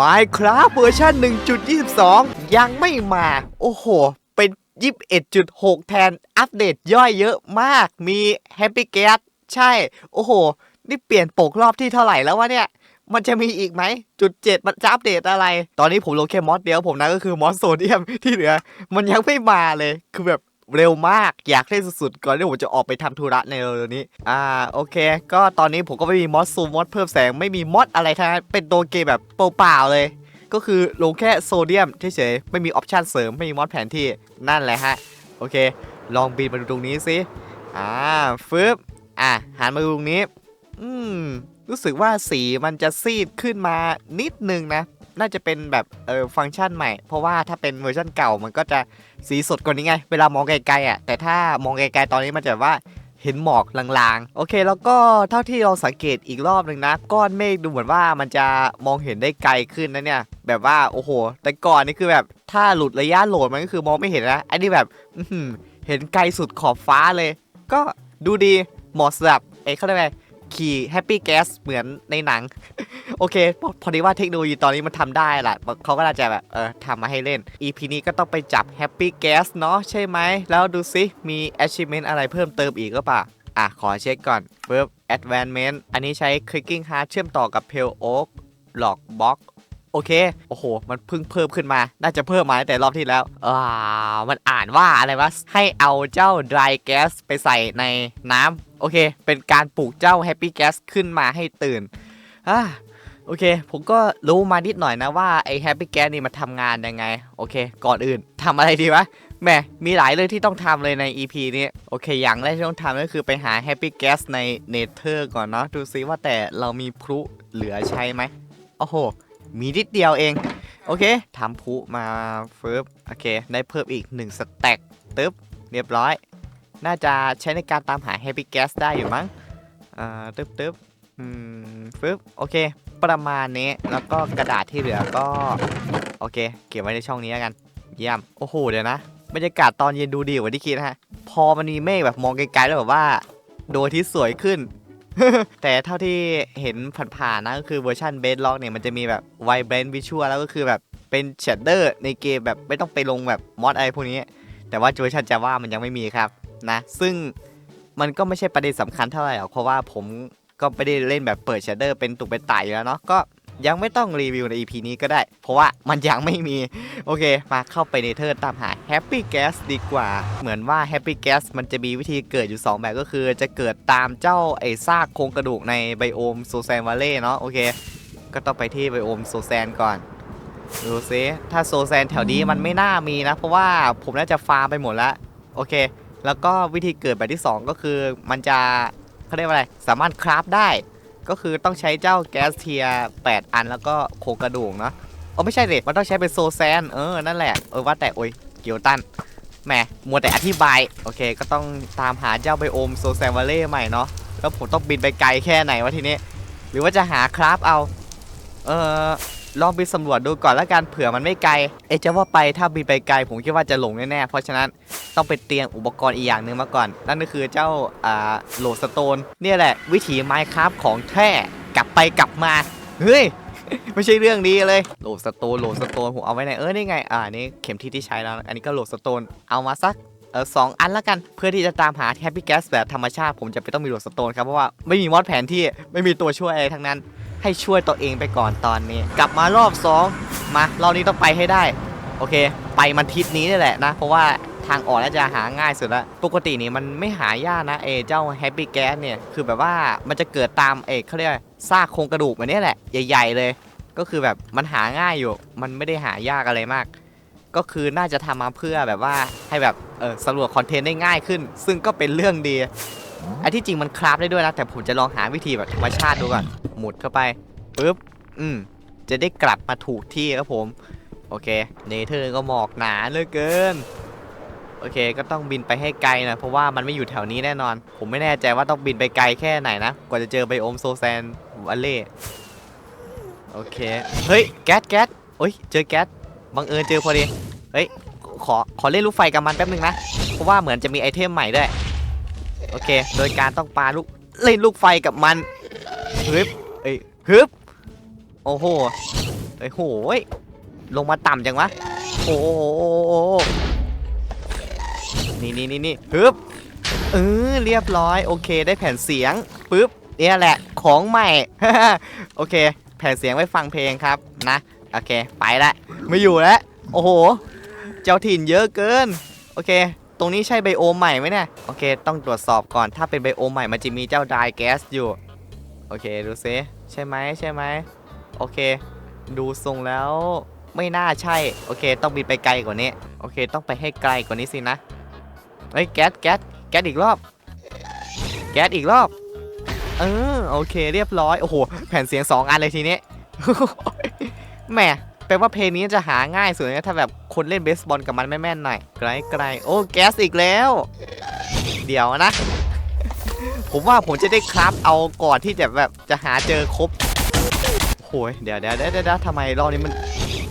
Minecraft เวอร์ชัน1.22 ยังไม่มา โอ้โห เป็น 21.6 แทน อัปเดตย่อยเยอะมาก มี Happy g a t ใช่ โอ้โห นี่เปลี่ยนปกรอบที่เท่าไหร่แล้ววะเนี่ย มันจะมีอีกไหม จุดเจ็ดมันจะอัปเดตอะไร ตอนนี้ผมลงแค่มอสเดียวผมนะก็คือมอสโซเดียมที่เหลือ มันยังไม่มาเลย คือแบบ เร็วมากอยากเล่นสุดๆก่อนที่ผมจะออกไปทำธุระในเร็วนี้ อ่าโอเค ก็ตอนนี้ผมก็ไม่มีมอสซูมอสเพิ่มแสงไม่มีมอสอะไรทั้งนั้นเป็นตัวเกมแบบเปล่าๆเลย ก็คือลงแค่โซเดียมเฉยๆไม่มีออปชันเสริมไม่มีมอสแผนที่นั่นแหละฮะ โอเค ลองบินมาดูตรงนี้สิอ่าฟึบอะหันมาดูตรงนี้ อืมรู้สึกว่าสีมันจะซีดขึ้นมานิดนึงนะ น่าจะเป็นแบบเออฟังก์ชันใหม่ เพราะว่าถ้าเป็นเวอร์ชันเก่ามันก็จะสีสดกว่านี้ไง เวลามองไกลๆอะ แต่ถ้ามองไกลๆตอนนี้มันจะว่าเห็นหมอกลางๆ โอเค แล้วก็เท่าที่เราสังเกตอีกรอบหนึ่งนะ ก้อนเมฆดูเหมือนว่ามันจะมองเห็นได้ไกลขึ้นนะเนี่ย แบบว่าโอ้โห แต่ก่อนนี่คือแบบถ้าหลุดระยะโหลดมันก็คือมองไม่เห็นนะ อันนี้แบบเห็นไกลสุดขอบฟ้าเลย ก็ดูดีเหมาะสำหรับเอ้เขาเรียกว่าไง ขี่แฮปปี้แก๊สเหมือนในหนัง โอเค พอดีว่าเทคโนโลยีตอนนี้มันทำได้แหละเขาก็น่าจะแบบเออทำมาให้เล่น EP นี้ก็ต้องไปจับแฮปปี้แก๊สเนาะใช่ไหม แล้วดูซิ มี achievement อะไรเพิ่มเติมอีกหรือเปล่าอะ ขอเช็คก่อนเพิ่ม advancement อันนี้ใช้ clicking hard เชื่อมต่อกับ Pale Oak Lock Box โอเค โอ้โห มันเพิ่งเพิ่มขึ้นมา น่าจะเพิ่มมาตั้งแต่รอบที่แล้ว อ่า มันอ่านว่าอะไรวะ ให้เอาเจ้า dry gas ไปใส่ในน้ำโอเค เป็นการปลูกเจ้า happy gas ขึ้นมาให้ตื่น อ่า โอเค ผมก็รู้มานิดหน่อยนะว่าไอ้ happy gas นี่มันทำงานยังไง โอเค ก่อนอื่นทำอะไรดีวะแหมมีหลายเรื่องที่ต้องทำเลยใน EP นี้ โอเค อย่างแรกที่ต้องทำก็คือไปหา happy gas ใน nether ก่อนเนาะ ดูซิว่าแต่เรามีพลุเหลือใช้ไหมโอ้โห มีนิดเดียวเอง โอเคทำพลุมาเฟิร์บโอเค ได้เพิ่มอีก1สแต็กตึ๊บเรียบร้อย น่าจะใช้ในการตามหา happy gas ได้อยู่มั้งอ่าตึ๊บตึ๊บอืมฟึบโอเค ประมาณนี้แล้วก็กระดาษที่เหลือก็ โอเค เก็บไว้ในช่องนี้แล้วกัน เยี่ยม โอ้โห เดี๋ยวนะ บรรยากาศตอนเย็นดูดีกว่าที่คิดนะฮะ พอมันมีเมฆแบบมองไกลๆแล้วแบบว่าดวงทิตย์สวยขึ้น แต่เท่าที่เห็นผ่านๆนะก็คือเวอร์ชันเบสล็อกเนี่ยมันจะมีแบบไวเบรนวิชวลแล้วก็คือแบบเป็นเชดเดอร์ในเกมแบบไม่ต้องไปลงแบบมอดอะไรพวกนี้ แต่ว่าเวอร์ชันจาว่ามันยังไม่มีครับนะซึ่งมันก็ไม่ใช่ประเด็นสำคัญเท่าไหร่หรอกเพราะว่าผมก็ไม่ได้เล่นแบบเปิดเชดเดอร์เป็นตุกเป็นไต่อยู่แล้วเนาะก็ ยังไม่ต้องรีวิวใน EP นี้ก็ได้ เพราะว่ามันยังไม่มี โอเค มาเข้าไปในเทอร์ตามหา Happy Gas ดีกว่า เหมือนว่า Happy Gas มันจะมีวิธีเกิดอยู่ 2 แบบก็คือ จะเกิดตามเจ้าไอ้ซากโครงกระดูกในไบโอมโซแซนวาเล่เนาะโอเค ก็ต้องไปที่ไบโอมโซแซนก่อนดูซิถ้าโซแซนแถวนี้มันไม่น่ามีนะ เพราะว่าผมน่าจะฟาร์มไปหมดแล้วโอเค แล้วก็วิธีเกิดแบบที่ 2 ก็คือมันจะเขาเรียกว่าอะไรสามารถคราฟได้ ก็คือต้องใช้เจ้าแก๊สเทียแปดอันแล้วก็โครงกระดูกเนาะอ๋อไม่ใช่สิมันต้องใช้เป็นโซแซนเออนั่นแหละเออว่าแต่โอ้ยเกียวตันแหมมัวแต่อธิบายโอเค ก็ต้องตามหาเจ้าไบโอมโซแซนวาเล่ใหม่เนาะแล้วผมต้องบินไปไกลแค่ไหนวะทีนี้ หรือว่าจะหาคราฟเอา เออ ลองบินสำรวจดูก่อนแล้วกันเผื่อมันไม่ไกล เอจะว่าไปถ้าบินไปไกลผมคิดว่าจะหลงแน่ๆเพราะฉะนั้นต้องไปเตรียมอุปกรณ์อีกอย่างหนึ่งมาก่อน นั่นก็คือเจ้าอ่าโหลดสโตนเนี่ยแหละ วิถีไมค์ครับของแท้กลับไปกลับมาเฮ้ยไม่ใช่เรื่องดีเลยโหลดสโตนโหลดสโตนผมเอาไว้ไหนเออนี่ไงอ่านี่เข็มทิศที่ใช้แล้ว อันนี้ก็โหลดสโตนเอามาสักเออสองอันละกันเพื่อที่จะตามหาแฮปปี้แก๊สแบบธรรมชาติผมจะไปต้องมีโหลดสโตนครับเพราะว่าไม่มีมอดแผนที่ไม่มีตัวช่วยอะไรทั้งนั้น ให้ช่วยตัวเองไปก่อนตอนนี้ กลับมารอบ2มารอบนี้ต้องไปให้ได้ โอเค ไปมันทิศนี้นี่แหละนะ เพราะว่าทางออกน่าจะหาง่ายสุดละปกตินี่มันไม่หายากนะเอเจ้าแฮปปี้แก๊สเนี่ยคือแบบว่ามันจะเกิดตามเอกเขาเรียกซากโครงกระดูกแบบนี้แหละใหญ่ ๆ เลย ก็คือแบบมันหาง่ายอยู่ มันไม่ได้หายากอะไรมาก ก็คือน่าจะทำมาเพื่อแบบว่าให้แบบเออสำรวจคอนเทนต์ได้ง่ายขึ้น ซึ่งก็เป็นเรื่องดี ไอ้ที่จริงมันคราฟได้ด้วยนะ แต่ผมจะลองหาวิธีแบบธรรมชาติดูก่อน หมุดเข้าไปปุ๊บ อืม จะได้กลับมาถูกที่ครับผม โอเค เนเธอร์ก็หมอกหนาเหลือเกิน โอเค ก็ต้องบินไปให้ไกลนะ เพราะว่ามันไม่อยู่แถวนี้แน่นอน ผมไม่แน่ใจว่าต้องบินไปไกลแค่ไหนนะ กว่าจะเจอไบโอมโซแซนวัลเล่ โอเค เฮ้ย แก๊สแก๊สโอ้ย เจอแก๊ส บังเอิญเจอพอดี เฮ้ย ขอ ขอเล่นลูกไฟกับมันแป๊บนึงนะ เพราะว่าเหมือนจะมีไอเทมใหม่ด้วย อเค โดยการต้องปาลูกเล่นลูกไฟกับมันฮึบเอ้ยฮึบโอ้โหเฮ้ยโหยลงมาต่ำจังวะโอ้โหนี่นี่นี่นี่ปึ๊บเออเรียบร้อยโอเคได้แผ่นเสียงปึ๊บเนี่ยแหละของใหม่ โอเค แผ่นเสียงไว้ฟังเพลงครับนะโอเค ไปละไม่อยู่แล้วโอ้โห เจ้าถิ่นเยอะเกิน โอเค ตรงนี้ใช่ไบโอมใหม่ไหมเนี่ย โอเค ต้องตรวจสอบก่อน ถ้าเป็นไบโอมใหม่ มันจะมีเจ้าไดแก๊สอยู่ โอเค ดูซิ ใช่ไหมใช่ไหม โอเค ดูทรงแล้ว ไม่น่าใช่ โอเค ต้องบินไปไกลกว่านี้ โอเค ต้องไปให้ไกลกว่านี้สินะ เฮ้ย แก๊ส แก๊ส แก๊สอีกรอบ แก๊สอีกรอบ เออ โอเค เรียบร้อย โอ้โห แผ่นเสียง 2 อันเลยทีนี้ แหม แปลว่าเพลงนี้จะหาง่ายสุดนะถ้าแบบคนเล่นเบสบอลกับมันไม่แม่นหน่อยไกลไกลโอ้แก๊สอีกแล้ว เดี๋ยวนะ ผมว่าผมจะได้คราฟเอาก่อนที่จะแบบจะหาเจอครบโอ้ยเดี๋ยวเดี๋ยวเดี๋ยวเดี๋ยวทำไมรอบนี้มัน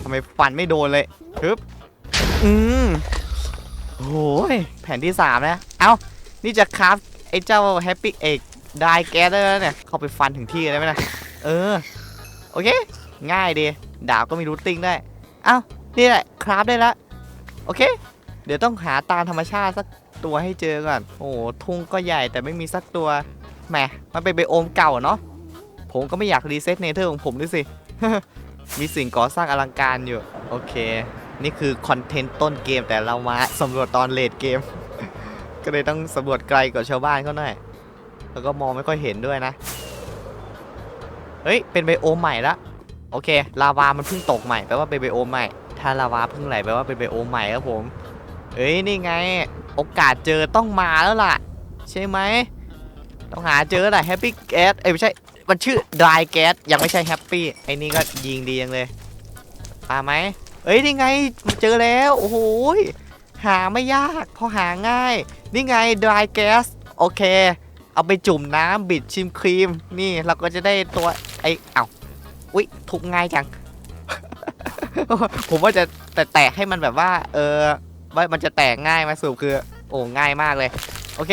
ทำไมฟันไม่โดนเลยฮึบอืมโอ้ยแผ่นที่สามนะเอ้านี่จะคราฟไอ้เจ้าแฮปปี้เอกได้แก๊สแล้วเนี่ยเข้าไปฟันถึงที่เลยไหมนะเออโอเค ง่ายดี ดาบก็มีรูทติ้งได้เอ้านี่แหละคราฟได้แล้วโอเค เดี๋ยวต้องหาตามธรรมชาติสักตัวให้เจอก่อน โอ้โหทุ่งก็ใหญ่แต่ไม่มีสักตัวแหมมันเป็นไบโอมเก่าเนาะผมก็ไม่อยากรีเซ็ตเนเธอร์ของผมด้วยสิ มีสิ่งก่อสร้างอลังการอยู่ โอเค นี่คือคอนเทนต์ต้นเกมแต่เรามาสำรวจตอนเลดเกม ก็เลยต้องสำรวจไกลกว่าชาวบ้านเขาหน่อย แล้วก็มองไม่ค่อยเห็นด้วยนะ เฮ้ย เป็นไบโอมใหม่ละ โอเค ลาวา มันเพิ่งตกใหม่ แปลว่าเป็นไบโอมใหม่ ถ้าลาวาเพิ่งไหลแปลว่าเป็นไบโอมใหม่ครับผม เอ้ย นี่ไง โอกาสเจอต้องมาแล้วล่ะ ใช่ไหม ต้องหาเจอแหละแฮปปี้แก๊ส เอ้ย ไม่ใช่ มันชื่อ dry gas ยังไม่ใช่แฮปปี้ ไอ้นี่ก็ยิงดียังเลยมาไหม เอ้ย นี่ไง เจอแล้ว โอ้โห หาไม่ยาก พอหาง่าย นี่ไง dry gas โอเค เอาไปจุ่มน้ำบิดชิมครีม นี่เราก็จะได้ตัวไอ้เอ้า อุ๊ยทุบง่ายจัง ผมว่าจะแต่แตกให้มันแบบว่า เออว่ามันจะแตกง่ายไหมาสูบคือ โอ้ง่ายมากเลย โอเค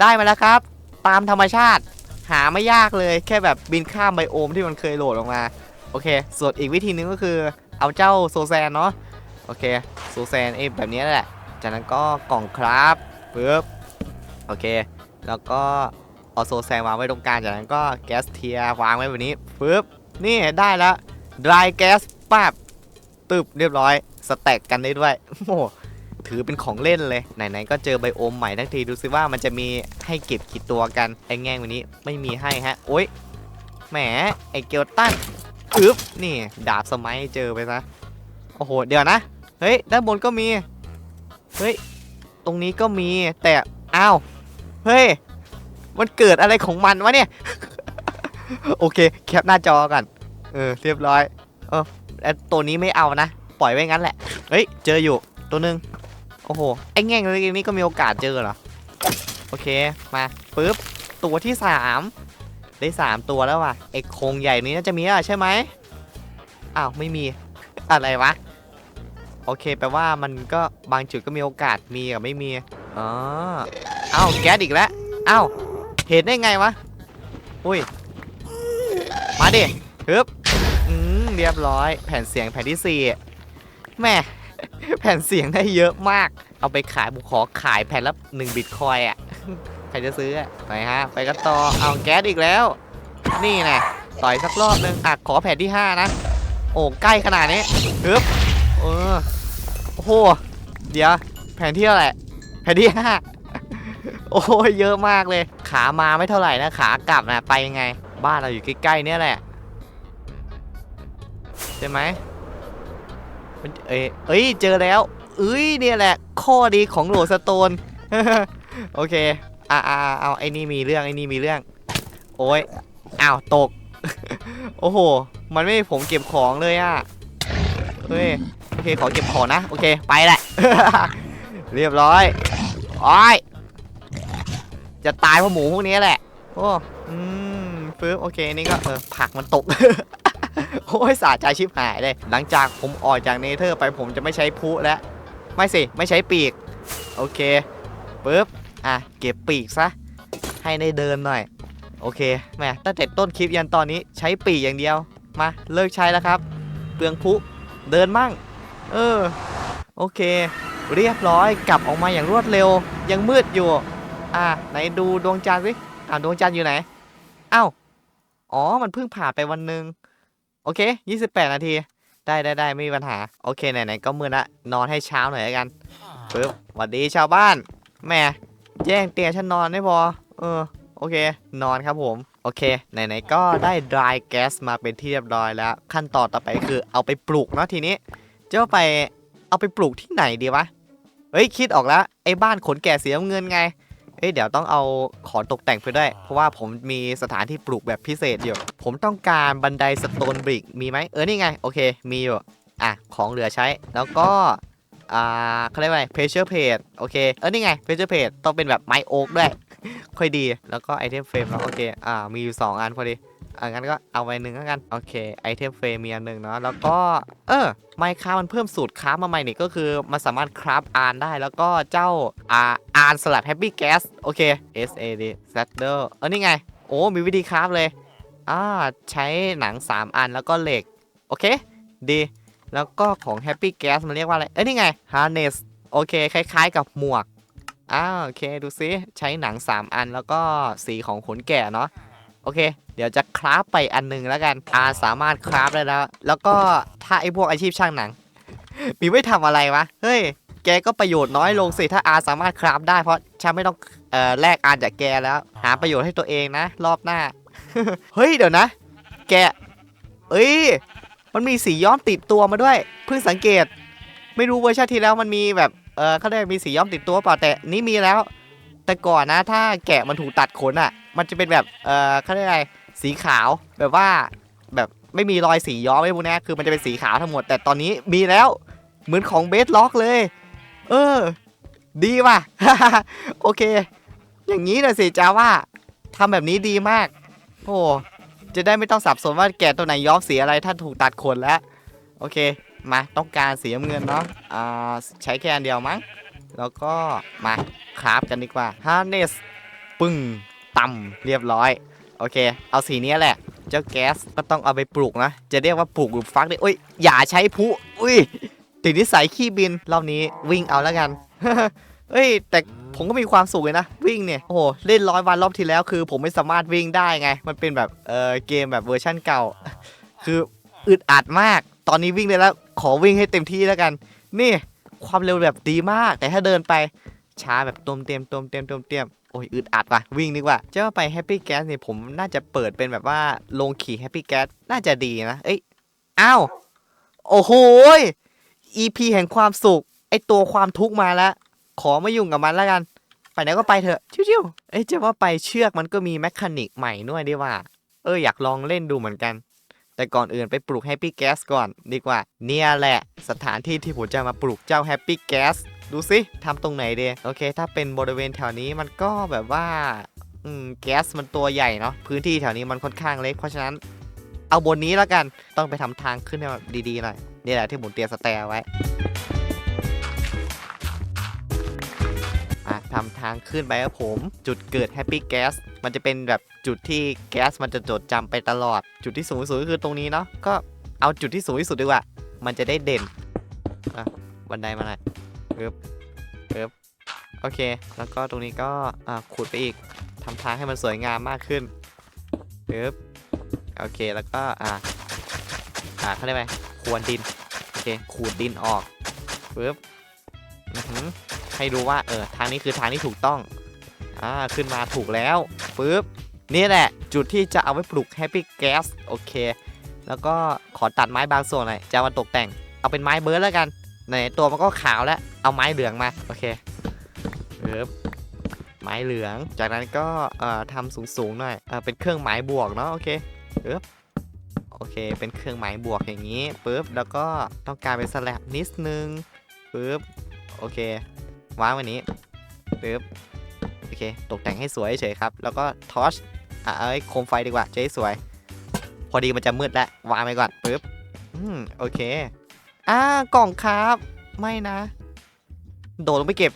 ได้มาแล้วครับ ตามธรรมชาติ หาไม่ยากเลยแค่แบบบินข้ามไบโอมที่มันเคยโหลดลงมา โอเค ส่วนอีกวิธีนึงก็คือ เอาเจ้าโซแซนเนาะโอเคโซแซนเอ้แบบนี้แหละ จากนั้นก็กล่องครับปึ๊บโอเค แล้วก็เอาโซแซนวางไว้ตรงกลางจากนั้นก็แก๊สเทียร์วางไว้แบบนี้ปึ๊บ นี่ได้แล้ว dry gas ปั๊บตึบเรียบร้อย สแต็กกันได้ด้วยโอ้โหถือเป็นของเล่นเลย ไหนๆ ก็เจอไบโอมใหม่ทั้งทีดูซิว่ามันจะมีให้เก็บกี่ตัวกัน ไอ้แง่งวันนี้ไม่มีให้ฮะ โอ๊ย แหม ไอ้เกลตันอึ๊บ นี่ ดาบสมัยเจอไปซะ โอ้โห เดี๋ยวนะ เฮ้ย ด้านบนก็มี เฮ้ย ตรงนี้ก็มีแต่ อ้าว เฮ้ย มันเกิดอะไรของมันวะเนี่ย โอเค แคปหน้าจอกันเออ เรียบร้อย เออแล้วตัวนี้ไม่เอานะ ปล่อยไว้งั้นแหละ เฮ้ย เจออยู่ ตัวหนึ่งโอ้โห ไอ้แง่งเล็กๆนี้ก็มีโอกาสเจอเหรอ โอเค มาปึ๊บ ตัวที่สามได้สามตัวแล้วว่ะ ไอ้โครงใหญ่นี้น่าจะมีอะใช่ไหมอ้าว ไม่มี อะไรวะ โอเค แปลว่ามันก็บางจุดก็มีโอกาสมีกับไม่มี อ๋อ เอ้าแก๊สอีกแล้ว เอ้า เห็นได้ไงวะ อุ้ย มาดิฮึบอืมเรียบร้อย แผ่นเสียงแผ่นที่สี่แม่แผ่นเสียงได้เยอะมาก เอาไปขายผมขอขายแผ่นละหนึ่งบิตคอยอะใครจะซื้ออะไปฮะ ไปกันต่อเอาแก๊สอีกแล้ว นี่ไงต่อยสักรอบนึงอะขอแผ่นที่5นะ โอ้ใกล้ขนาดนี้ฮึบเออโอ้โหเดี๋ยวแผ่นที่เท่าไรแผ่นที่5โอ้ยเยอะมากเลย ขามาไม่เท่าไหร่นะขากลับนะไปยังไง บ้านเราอยู่ใกล้ๆเนี่ยแหละ ใช่ไหมเอ้ยเอ้ย เจอแล้วเอ้ยเนี่ยแหละ ข้อดีของโหลดสโตน โอเค อ่าเอาเอาไอ้นี่มีเรื่องไอ้นี่มีเรื่อง โอ้ยอ้าวตก โอ้โห มันไม่ให้ผมเก็บของเลยอะเฮ้ย โอเค ขอเก็บของนะ โอเค ไปแหละ เรียบร้อยโอ้ยจะตายเพราะหมูพวกนี้แหละ โอ้ อืม ปึ๊บโอเคนี่ก็เออผักมันตก โอ้ยสาใจชิบหายเลย หลังจากผมออกจากเนเธอร์ไปผมจะไม่ใช้พุแล้ว ไม่สิ ไม่ใช้ปีก โอเคปึ๊บอะเก็บปีกซะ ให้ได้เดินหน่อย โอเคแหมตั้งแต่ต้นคลิปยันตอนนี้ใช้ปีกอย่างเดียว มาเลิกใช้แล้วครับ เปลืองพุเดินมั่ง เออ โอเค เรียบร้อยกลับออกมาอย่างรวดเร็ว ยังมืดอยู่ อะไหนดูดวงจันทร์สิอ่าดวงจันทร์อยู่ไหน เอ้า อ๋อ มันเพิ่งผ่านไปวันหนึ่งโอเค 28 นาที ได้ได้ได้ไม่มีปัญหา โอเคไหนๆก็มืดละ นอนให้เช้าหน่อยแล้วกันปึ๊บหวัดดีชาวบ้านแหม่แย่งเตียงฉันนอนไม่พอ เออ โอเค นอนครับผม โอเค ไหนๆก็ได้ dry gas มาเป็นที่เรียบร้อยแล้ว ขั้นตอนต่อไปคือเอาไปปลูกเนาะทีนี้จะเอาไปเอาไปปลูกที่ไหนดีวะ เฮ้ย คิดออกแล้ว ไอ้บ้านขนแก่สีน้ำเงินไง เอ้ยเดี๋ยวต้องเอาของตกแต่งไปด้วย เพราะว่าผมมีสถานที่ปลูกแบบพิเศษอยู่ ผมต้องการบันไดสโตนบริกมีไหมเออนี่ไง โอเค มีอยู่ อะ ของเหลือใช้แล้วก็อ่าเขาเรียกว่าเพเชอร์เพจโอเค เออนี่ไงเพเชอร์เพจต้องเป็นแบบไม้โอ๊กด้วย ค่อยดีแล้วก็ไอเทมเฟรมแล้วโอเค อ่ามีอยู่ 2 อันพอดี อ่างั้นก็เอาไว้หนึ่งแล้วกัน โอเค ไอเทมเฟรมมีอันหนึ่งเนาะ แล้วก็ เออ ไมค์คามันเพิ่มสูตรคราฟมาใหม่นี่ก็คือ มันสามารถคราฟอานได้ แล้วก็เจ้าอาอานสลับแฮปปี้แก๊ส โอเค S A D Saddle เออ นี่ไง โอ้ มีวิธีคราฟเลย อ่า ใช้หนัง 3 อันแล้วก็เหล็ก โอเค ดี แล้วก็ของ Happy Gas มันเรียกว่าอะไร เอ้ย นี่ไง Harness โอเค คล้าย ๆ กับหมวกอ้าวโอเค ดูซิ ใช้หนัง 3 อันแล้วก็สีของขนแก่เนาะ อเค เดี๋ยวจะคราฟไปอันหนึงแล้วกันอาสามารถคราฟได้แล้ว แล้วก็ถ้าไอพวกอาชีพช่างหนัง มีไว้ทำอะไรวะ เฮ้ย แกก็ประโยชน์น้อยลงสิ ถ้าอาสามารถคราฟได้เพราะฉันไม่ต้องเอ่อแลกอาจากแกแล้ว หาประโยชน์ให้ตัวเองนะ รอบหน้า เฮ้ย เดี๋ยวนะ แก เอ้ย มันมีสีย้อมติดตัวมาด้วย เพิ่งสังเกต ไม่รู้เวอร์ชันที่แล้วมันมีแบบ เออเขาได้มีสีย้อมติดตัวเปล่าแต่นี่มีแล้ว แต่ก่อนนะ ถ้าแกะมันถูกตัดขนอะ มันจะเป็นแบบ เอ่อเขาเรียกอะไรสีขาวแบบว่าแบบไม่มีรอยสีย้อมไม่พวกนี้คือมันจะเป็นสีขาวทั้งหมด แต่ตอนนี้มีแล้วเหมือนของเบสล็อกเลย เออ ดีว่ะ โอเค อย่างนี้นะสิจ้าว่าทำแบบนี้ดีมาก โอ้จะได้ไม่ต้องสับสนว่าแกะตัวไหนย้อมสีอะไรถ้าถูกตัดขนแล้ว โอเค มาต้องการสีน้ำเงินเนาะอ่าใช้แค่อันเดียวมั้ง แล้วก็มาคราฟกันดีกว่า harness ปึ้ง ต่ำเรียบร้อย โอเค เอาสีนี้แหละ เจ้าแก๊สก็ต้องเอาไปปลูกนะ จะเรียกว่าปลูกหรือฟักไดิโอ้ย อย่าใช้ผู้อุ้ย ติดนิสัยขี้บิน รอบนี้วิ่งเอาแล้วกันเอ้ย แต่ผมก็มีความสุขเลยนะ วิ่งเนี่ย โอ้โห เล่นร้อยวันรอบที่แล้วคือ ผมไม่สามารถวิ่งได้ไง มันเป็นแบบ เออเกมแบบเวอร์ชั่นเก่า คืออึดอัดมาก ตอนนี้วิ่งได้แล้ว ขอวิ่งให้เต็มที่แล้วกัน นี่ความเร็วแบบดีมาก แต่ถ้าเดินไปช้าแบบตมเต็มตมเต็มตมเต็ม โอ้ยอึดอัดว่ะวิ่งดีกว่าจะว่าไปแฮปปี้แก๊สเนี่ยผมน่าจะเปิดเป็นแบบว่าลงขี่แฮปปี้แก๊สน่าจะดีนะ เอ้ยอ้าวโอ้โหย EP แห่งความสุข ไอตัวความทุกข์มาแล้ว ขอไม่ยุ่งกับมันแล้วกัน ไปไหนก็ไปเถอะ ชิวๆเอ้ยจะว่าไปเชือกมันก็มีแมคานิกใหม่ด้วยดีว่า เอออยากลองเล่นดูเหมือนกัน แต่ก่อนอื่นไปปลูกแฮปปี้แก๊สก่อนดีกว่า เนี่ยแหละ สถานที่ที่ผมจะมาปลูกเจ้าแฮปปี้แก๊ส ดูสิทำตรงไหนเดีโอเค ถ้าเป็นบริเวณแถวนี้มันก็แบบว่าอืมแก๊สมันตัวใหญ่เนาะพื้นที่แถวนี้มันค่อนข้างเล็กเพราะฉะนั้น เอาบนนี้แล้วกันต้องไปทำทางขึ้นให้แบบดีๆหน่อยนี่แหละที่ผมเตรียมสแตร์ไว้อะทำทางขึ้นไปครับผม จุดเกิดแฮปปี้แก๊สมันจะเป็นแบบจุดที่แก๊สมันจะจดจำไปตลอด จุดที่สูงที่สุดก็คือตรงนี้เนาะก็เอาจุดที่สูงที่สุดดีกว่า มันจะได้เด่นบันไดมาหน่อย ปึ๊บปึ๊บโอเค แล้วก็ตรงนี้ก็ขุดไปอีกทำทางให้มันสวยงามมากขึ้นปึ๊บโอเค แล้วก็ อะอะเขาเรียกว่าควนดิน โอเค ขูดดินออกปึ๊บให้ดูว่า เออ ทางนี้คือทางที่ถูกต้อง อ่า ขึ้นมาถูกแล้วปึ๊บ นี่แหละ จุดที่จะเอาไว้ปลูกแฮปปี้แก๊ส โอเค แล้วก็ขอตัดไม้บางส่วนหน่อย จะมาตกแต่ง เอาเป็นไม้เบิร์ดแล้วกัน ในตัวมันก็ขาวแล้ว เอาไม้เหลืองมา โอเคปึ๊บไม้เหลือง จากนั้นก็เอ่อทำสูงๆหน่อยเออเป็นเครื่องหมายบวกเนาะ โอเคปึ๊บโอเค เป็นเครื่องหมายบวกอย่างนี้ปึ๊บ แล้วก็ต้องการเป็นสแลบนิดนึงปึ๊บ โอเควางไวันนี้ปึ๊บ โอเค ตกแต่งให้สวยเฉยครับ แล้วก็ทอชอะเอ้ยโคมไฟดีกว่าจะได้สวย พอดีมันจะมืดแล้ววางไปก่อนปึ๊บ อืม โอเค อ่ากล่องครับ ไม่นะ โดดลงไปเก็บ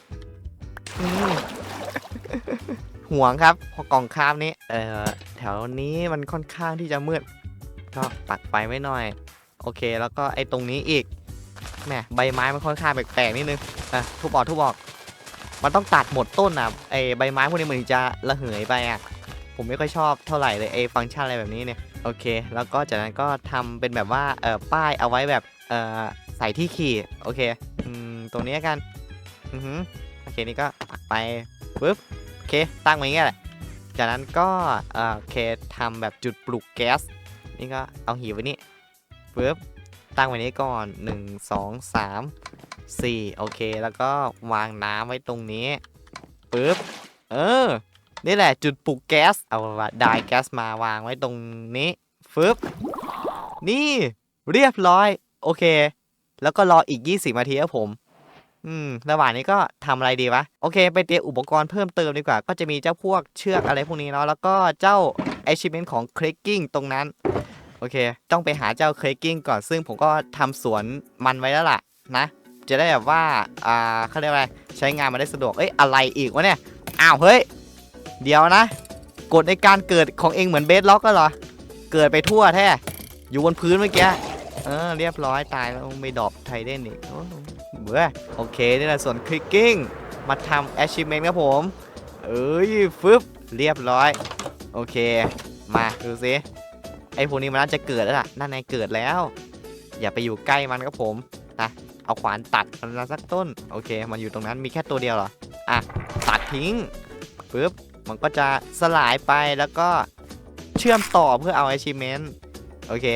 ห่วงครับพอกล่องคราบนี้เอ่อแถวนี้มันค่อนข้างที่จะมืดก็ปักไฟไว้หน่อย โอเค แล้วก็ไอ้ตรงนี้อีกแหมใบไม้มันค่อนข้างแปลกๆนิดนึงอะทุบออกทุบออกมันต้องตัดหมดต้นอะไอ้ใบไม้พวกนี้มันถึงจะระเหยไปอะผมไม่ค่อยชอบเท่าไหร่เลยไอ้ฟังก์ชันอะไรแบบนี้เนี่ยโอเค แล้วก็จากนั้นก็ทำเป็นแบบว่าเออป้ายเอาไว้แบบเออ ส่ที่ขี่โอเคอืมตรงนี้กันอือหือโอเคนี่ก็ปักไปปึ๊บโอเคตั้งไว้เงี้ยแหละจากนั้นก็โอเคทำแบบจุดปลุกแก๊สนี่ก็เอาหีบไว้นี่ปึ๊บตั้งไว้นี้ก่อน 1 2 3 4 โอเค แล้วก็วางน้ำไว้ตรงนี้ปึ๊บเออ นี่แหละจุดปลุกแก๊ส เอาว่าได้แก๊สมาวางไว้ตรงนี้ฟึบนี่เรียบร้อย โอเค แล้วก็รออีก 20นาทีครับผม อืม ระหว่างนี้ก็ทำอะไรดีวะ โอเค ไปเตรียมอุปกรณ์เพิ่มเติมดีกว่า ก็จะมีเจ้าพวกเชือกอะไรพวกนี้เนาะ แล้วก็เจ้า achievement ของ clicking ตรงนั้น โอเค ต้องไปหาเจ้า clicking ก่อน ซึ่งผมก็ทำสวนมันไว้แล้วล่ะนะ จะได้แบบว่า อ่าเขาเรียกว่าอะไร ใช้งานมาได้สะดวก เอ้ย อะไรอีกวะเนี่ย อ้าว เฮ้ย เดี๋ยวนะกฎในการเกิดของเองเหมือนเบสล็อกก็เหรอ เกิดไปทั่วแท้ อยู่บนพื้นเมื่อกี้ เออเรียบร้อยตายแล้วไม่ดรอปไทเดนอีกโอเบื่อโอเคนี่แหละส่วนคลิกกิ้งมาทำ achievement ครับผม เอ้ยฟึบเรียบร้อย โอเค มาดูสิไอ้พวกนี้มันน่าจะเกิดแล้วล่ะนั่นไงเกิดแล้ว อย่าไปอยู่ใกล้มันครับผมนะเอาขวานตัดมันละสักต้น โอเค มันอยู่ตรงนั้นมีแค่ตัวเดียวเหรออะตัดทิ้งปึ๊บมันก็จะสลายไปแล้วก็เชื่อมต่อเพื่อเอา achievement โอเค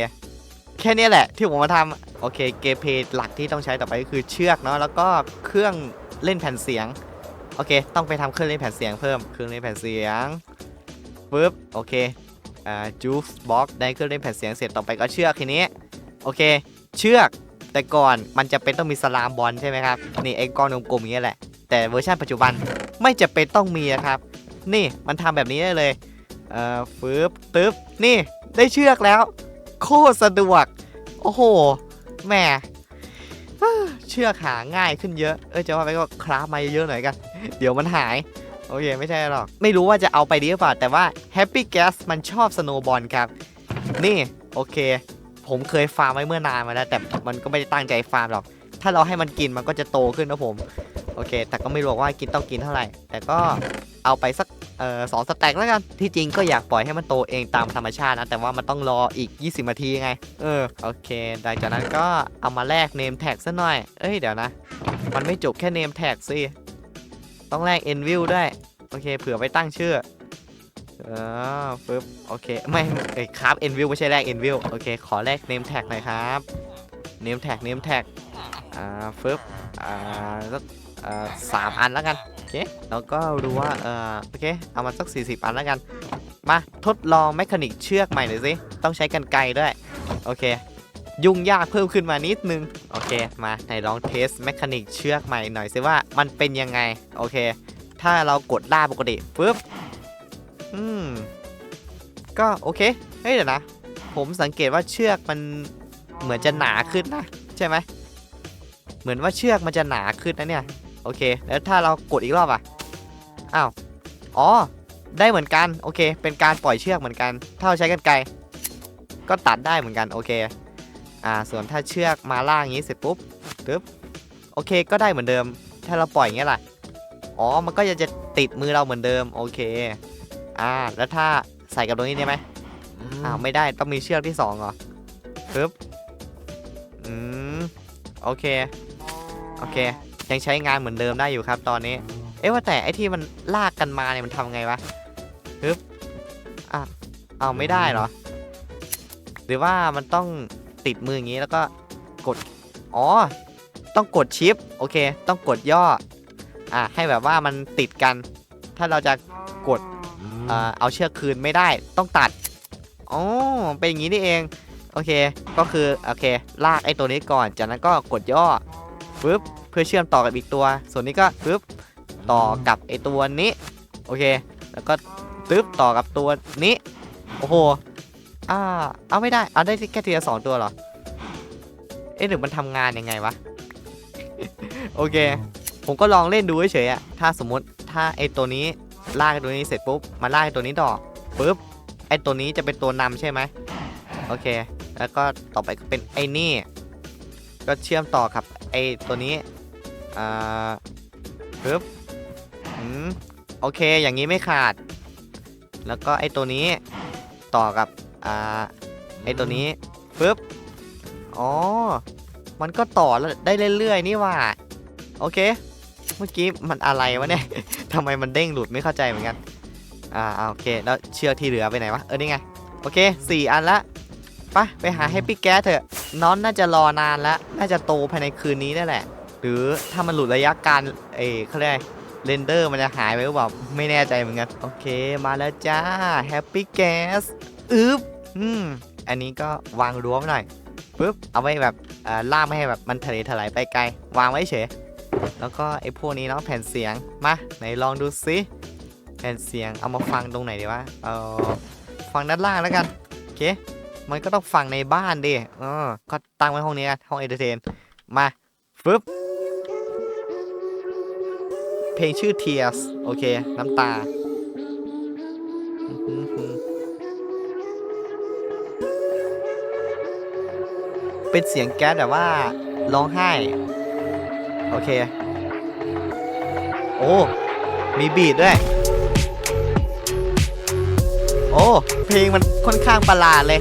แค่นี้แหละที่ผมมาทำโอเคเกมเพย์หลักที่ต้องใช้ต่อไปก็คือเชือกเนาะแล้วก็เครื่องเล่นแผ่นเสียงโอเค ต้องไปทำเครื่องเล่นแผ่นเสียงเพิ่มเครื่องเล่นแผ่นเสียงปึ๊บโอเคอ่าจูฟบ็อกได้เครื่องเล่นแผ่นเสียงเสร็จต่อไปก็เชือกทีนี้โอเค เชือกแต่ก่อนมันจะเป็นต้องมีสลามบอลใช่ไหมครับนี่ไอ้ก้อนกลมๆอย่างเงี้ยแหละแต่เวอร์ชันปัจจุบันไม่จะเป็นต้องมีนะครับนี่มันทำแบบนี้ได้เลยเอ่อฟืบตึ๊บนี่ได้เชือกแล้ว โคตรสะดวก โอ้โหแหมเชือกหาง่ายขึ้นเยอะ เออจะว่าไปก็คราฟมาเยอะๆหน่อยกัน เดี๋ยวมันหาย โอเค ไม่ใช่หรอก ไม่รู้ว่าจะเอาไปดีหรือเปล่า แต่ว่า Happy Gas มันชอบสโนบอลครับ นี่ โอเค ผมเคยฟาร์มไว้เมื่อนานมาแล้ว แต่มันก็ไม่ได้ตั้งใจฟาร์มหรอก ถ้าเราให้มันกินมันก็จะโตขึ้นนะผม โอเค แต่ก็ไม่รู้ว่ากินต้องกินเท่าไหร่ แต่ก็เอาไปสักเอ่อสองสแต็กแล้วกัน ที่จริงก็อยากปล่อยให้มันโตเองตามธรรมชาตินะ แต่ว่ามันต้องรออีก 20 นาทีไง เออ โอเคหลังจากนั้นก็เอามาแลกเนมแท็กซะหน่อย เอ้ย เดี๋ยวนะ มันไม่จบแค่เนมแท็กสิ ต้องแลกเอ็นวิวด้วย โอเค เผื่อไว้ตั้งชื่อเออปึ๊บ โอเค ไม่เอ้ยครับเอ็นวิวไม่ใช่แลกเอ็นวิวโอเค ขอแลกเนมแท็กหน่อยครับ เนมแท็ก เนมแท็ก อ่าฟึบอ่าสักอ่าสามอันแล้วกันโอเคแล้วก็ดูว่าเออโอเคเอามาสัก 40 อันแล้วกัน มาทดลองแมคานิกเชือกใหม่หน่อยสิต้องใช้กันไกลด้วยโอเค ยุ่งยากเพิ่มขึ้นมานิดนึงโอเคมาไหนลองเทสแมคานิกเชือกใหม่หน่อยสิว่ามันเป็นยังไงโอเค ถ้าเรากดล่าปกติปุ๊บอืมก็โอเคเฮ้ยเดี๋ยวนะ ผมสังเกตว่าเชือกมันเหมือนจะหนาขึ้นนะ ใช่ไหม เหมือนว่าเชือกมันจะหนาขึ้นนะเนี่ย โอเค แล้วถ้าเรากดอีกรอบอะ อ้าว อ๋อ ได้เหมือนกัน โอเค เป็นการปล่อยเชือกเหมือนกัน ถ้าเราใช้กันไกรก็ตัดได้เหมือนกัน โอเค อ่า ส่วนถ้าเชือกมาล่างอย่างนี้เสร็จปุ๊บปึ๊บ โอเค ก็ได้เหมือนเดิม ถ้าเราปล่อยอย่างเงี้ยล่ะ อ๋อ มันก็จะจะติดมือเราเหมือนเดิม โอเค อ่า แล้วถ้าใส่กับตรงนี้ได้ไหมอ้าว ไม่ได้ ต้องมีเชือกที่สองเหรอปึ๊บ อืม โอเค โอเค ยังใช้งานเหมือนเดิมได้อยู่ครับตอนนี้ เอ๊ะว่าแต่ไอที่มันลากกันมาเนี่ยมันทำไงวะปึ๊บอะเอาไม่ได้เหรอ หรือว่ามันต้องติดมืออย่างนี้แล้วก็กด อ๋อ ต้องกดชิป โอเค ต้องกดย่อ อะให้แบบว่ามันติดกัน ถ้าเราจะกดเอาเชือกคืนไม่ได้ ต้องตัด อ๋อ เป็นอย่างนี้นี่เอง โอเค ก็คือ โอเค ลากไอ้ตัวนี้ก่อน จากนั้นก็กดย่อ ปึ๊บเพื่อเชื่อมต่อกับอีกตัว ส่วนนี้ก็ปึ๊บต่อกับไอตัวนี้ โอเค แล้วก็ตึ๊บต่อกับตัวนี้ โอ้โหอ่าเอาไม่ได้เอาได้แค่ทีละสองตัวเหรอเอ๊ะหรือมันทำงานยังไงวะ โอเค ผมก็ลองเล่นดูเฉยๆอะถ้าสมมติถ้าไอตัวนี้ลากตัวนี้เสร็จปุ๊บมาลากตัวนี้ต่อปุ๊บไอตัวนี้จะเป็นตัวนำใช่ไหมโอเค แล้วก็ต่อไปก็เป็นไอนี่ ก็เชื่อมต่อกับไอตัวนี้ อ่าปึ๊บอืมโอเค อย่างนี้ไม่ขาด แล้วก็ไอตัวนี้ต่อกับ อ่า ไอตัวนี้ปึ๊บ อ๋อ มันก็ต่อได้เรื่อยๆ นี่ว่า โอเค เมื่อกี้มันอะไรวะเนี่ย ทำไมมันเด้งหลุดไม่เข้าใจเหมือนกัน อ่าอ่าโอเค แล้วเชือกที่เหลือไปไหนวะ เออ นี่ไง โอเคสี่อันละ ไป ไปหาแฮปปี้แก๊สเถอะ น้องน่าจะรอนานแล้วน่าจะโตภายในคืนนี้นั่นแหละ หรือถ้ามันหลุดระยะการเอเขาเรียกเรนเดอร์มันจะหายไปหรือเปล่าไม่แน่ใจเหมือนกันโอเคมาแล้วจ้าแฮปปี้แก๊สอึ๊บอืมอันนี้ก็วางรั้วหน่อยปึ๊บเอาไว้แบบอ่าล่ามไม่ให้แบบมันทะเลถลายไปไกล วางไว้เฉยแล้วก็ไอ้พวกนี้เนาะแผ่นเสียงมาไหนลองดูซิแผ่นเสียงเอามาฟังตรงไหนดีวะเออฟังด้านล่างแล้วกันโอเค มันก็ต้องฟังในบ้านดิเออก็ตั้งไว้ห้องนี้กันห้องเอเตอร์เทน มาฟึบเพลงชื่อ Tears โอเค น้ำตา เป็นเสียงแก๊สแบบว่า ร้องไห้ โอเค โอ้ มีบีดด้วย โอ้ เพลงมันค่อนข้างประหลาดเลย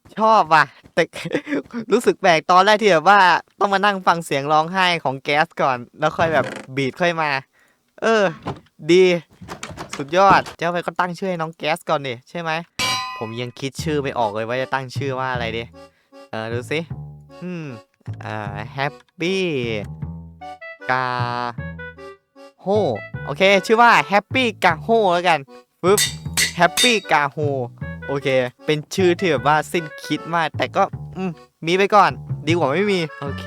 ชอบว่ะ แต่รู้สึกแปลกตอนแรกที่แบบว่าต้องมานั่งฟังเสียงร้องไห้ของแก๊สก่อน แล้วค่อยแบบบีดค่อยมา เออ ดี สุดยอด เจ้าไปก็ตั้งชื่อให้น้องแก๊สก่อนดิใช่ไหม ผมยังคิดชื่อไม่ออกเลยว่าจะตั้งชื่อว่าอะไรดิเออดูสิ อืมอ่าแฮปปี้กาโฮโอเค ชื่อว่าแฮปปี้กาโฮแล้วกันปึ๊บแฮปปี้กาโฮ โอเค เป็นชื่อที่แบบว่าสิ้นคิดมาก แต่ก็อืมมีไปก่อน ดีกว่าไม่มี โอเค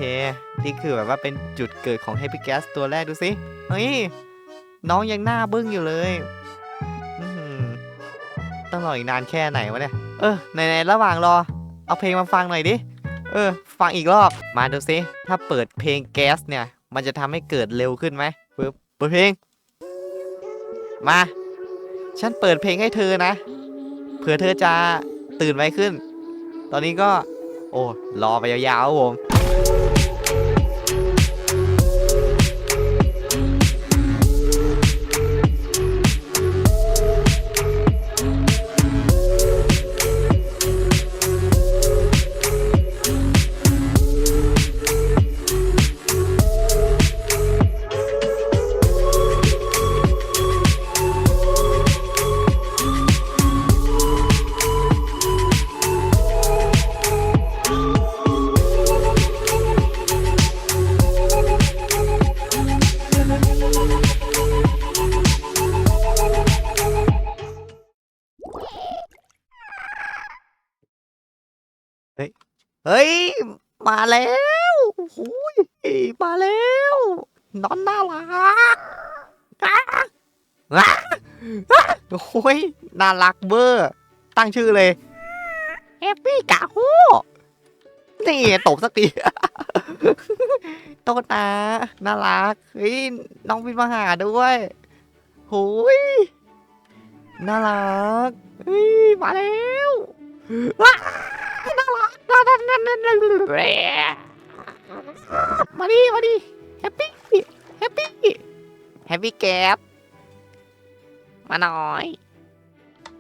นี่คือแบบว่าเป็นจุดเกิดของ Happy Gas ตัวแรกดูสิเฮ้ย น้องยังหน้าบึ้งอยู่เลยต้องรออีกนานแค่ไหนวะเนี่ย เออไหนๆระหว่างรอ เอาเพลงมาฟังหน่อยดิ เออ ฟังอีกรอบ มาดูสิถ้าเปิดเพลงแก๊สเนี่ย มันจะทำให้เกิดเร็วขึ้นไหมเปิดเพลง มา ฉันเปิดเพลงให้เธอนะ เผื่อเธอจะตื่นไวขึ้น ตอนนี้ก็ โอ้รอไปยาวๆครับผม ฮ้ย มาแล้วโอ้โหยมาแล้วนอนน่ารักโอ้ยน่ารักเบอร์ ตั้งชื่อเลยแฮปปี้กะโฮนี่ตบสักทีโตนะน่ารักเฮ้ยน้องบินมาหาด้วยโหยน่ารักเฮ้ยมาแล้ว ว้าน่ารักน่ารักน่ารักน่ารักมาดิมาดิแฮปปี้แฮปปี้แฮปปี้แก๊ปมาหน่อย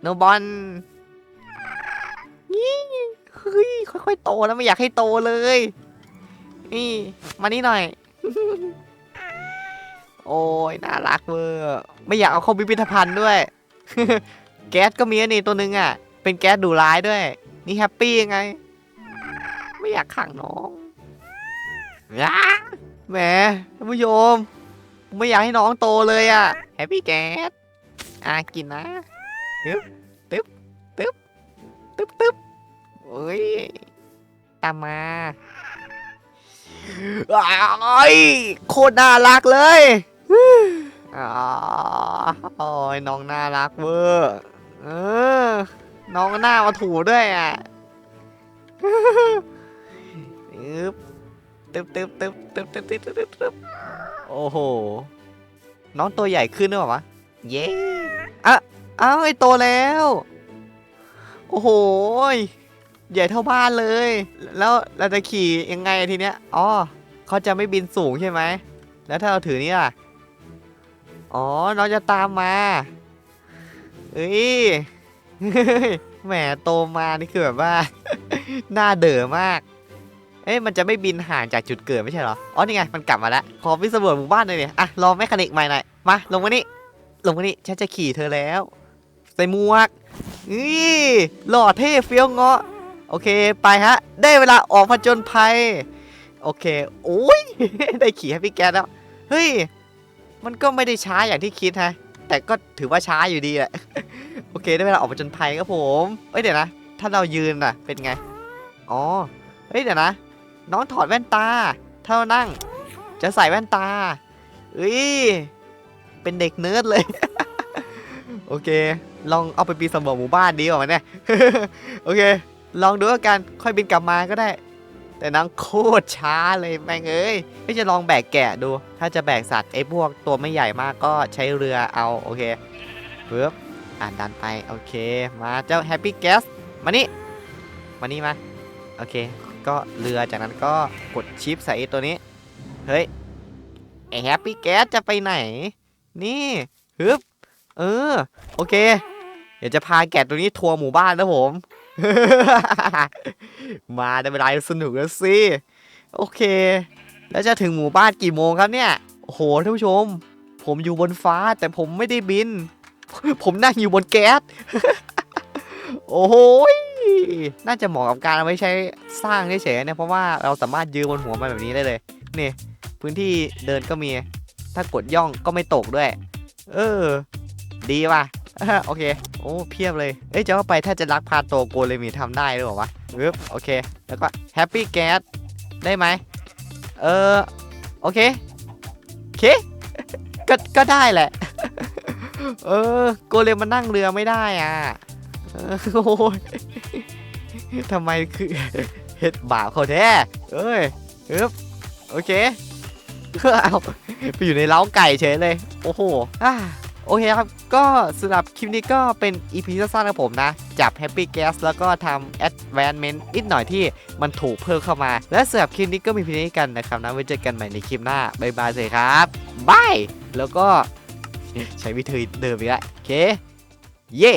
โนบอลนี่เฮ้ยค่อยๆโตแล้วไม่อยากให้โตเลย นี่ มานี่หน่อย โอ้ยน่ารักเวอร์ไม่อยากเอาเข้าพิพิธภัณฑ์ด้วย แก๊สก็มีอันนี่ตัวหนึงอะ เป็นแก๊สดูร้ายด้วย นี่แฮปปี้ยังไง ไม่อยากขังน้องยะแหมท่านผู้ชมไม่อยากให้น้องโตเลยอะแฮปปี้แก๊สอะกินนะตึ๊บตึ๊บตึ๊บตึ๊บตึ๊บเอ้ยตามมาอ้ยโคตรน่ารักเลยอ้าวโอ้ยน้องน่ารักเวอร์เออ น้องหน้ามาถูด้วยอะตึ๊บตึ๊บตึ๊บตึ๊บตึ๊บตึ๊บตึ๊บตึ๊บตึ๊บตึ๊บโอ้โห น้องตัวใหญ่ขึ้นหรือเปล่าวะ เย้อะอ้าวไอโตแล้ว โอ้โห ใหญ่เท่าบ้านเลย แล้วเราจะขี่ยังไงทีเนี้ย อ๋อเขาจะไม่บินสูงใช่ไหม แล้วถ้าเราถือนี่ล่ะ อ๋อ น้องจะตามมา เอ้ย แหมโตมานี่คือแบบว่า หน้าเด๋อมาก เอ๊ะมันจะไม่บินห่างจากจุดเกิดไม่ใช่เหรอ อ๋อนี่ไงมันกลับมาแล้ว ขอวิสำรวจหมู่บ้านหน่อยดิอะรอแมคคานิกใหม่หน่อย มาลงมานี่ ลงมานี่ฉันจะขี่เธอแล้ว ใส่หมวกนี่หล่อเท่เฟี้ยวเงาะ โอเคไปฮะ ได้เวลาออกผจญภัย โอเค โอ้ย ได้ขี่ให้พี่แกแล้ว เฮ้ย มันก็ไม่ได้ช้าอย่างที่คิดฮะ แต่ก็ถือว่าช้าอยู่ดีแหละ โอเค ได้เวลาออกผจญภัยครับผม เอ้ยเดี๋ยวนะ ถ้าเรายืนน่ะ เป็นไง อ๋อ เฮ้ยเดี๋ยวนะ น้องถอดแว่นตา ถ้าเรานั่ง จะใส่แว่นตาเอ้ย เป็นเด็กเนิร์ดเลย โอเค ลองเอาไปปีสำรวจหมู่บ้านดีกว่าเนี่ย โอเค ลองดูแล้วกัน ค่อยบินกลับมาก็ได้ แต่นางโคตรช้าเลยแม่งเอ้ยไม่จะลองแบกแกะดู ถ้าจะแบกสัตว์ไอ้พวกตัวไม่ใหญ่มากก็ใช้เรือเอาโอเคปึ๊บอ่านดันไปโอเค มาเจ้าแฮปปี้แก๊สมานี่มานี่มาโอเค ก็เรือจากนั้นก็กดชิปใส่ตัวนี้ เฮ้ยไอแฮปปี้แก๊สจะไปไหน นี่ฮึบเออโอเค เดี๋ยวจะพาแกะตัวนี้ทัวร์หมู่บ้านนะผม มาได้เวลาสนุกแล้วสิ โอเค แล้วจะถึงหมู่บ้านกี่โมงครับเนี่ย โอ้โหท่านผู้ชม ผมอยู่บนฟ้าแต่ผมไม่ได้บิน ผมนั่งอยู่บนแก๊ส โอ้โหน่าจะเหมาะกับการเอาไว้ใช้สร้างเฉยๆเนี่ยเพราะว่าเราสามารถยืนบนหัวมันแบบนี้ได้เลยนี่พื้นที่เดินก็มี ถ้ากดย่องก็ไม่ตกด้วย เออ ดีว่ะ โอเค โอ้ เพียบเลย เอ้ย จะว่าไปถ้าจะรักพาโตโกเลมีทำได้หรือเปล่าวะปึ๊บโอเค แล้วก็แฮปปี้แก๊สได้ไหม เออ โอเคโอเค ก็ ก็ได้แหละ เออ โกเลมมันนั่งเรือไม่ได้อะเออโอ้ยทำไมคือเฮ็ดบาปเขาแท้เอ้ยปึ๊บโอเค เอาไปอยู่ในเล้าไก่เฉยเลย โอ้โหอ่า โอเคครับ ก็สำหรับคลิปนี้ก็เป็น EP สั้นๆของผมนะ จับ Happy Gas แล้วก็ทำ Advancement นิดหน่อยที่มันถูกเพิ่มเข้ามา และสำหรับคลิปนี้ก็มีเพียงนี้กันนะครับนะไว้เจอกันใหม่ในคลิปหน้า บ๊ายบายเลยครับบายแล้วก็ใช้วิธีเดิมอีกแล้วโอเค เย่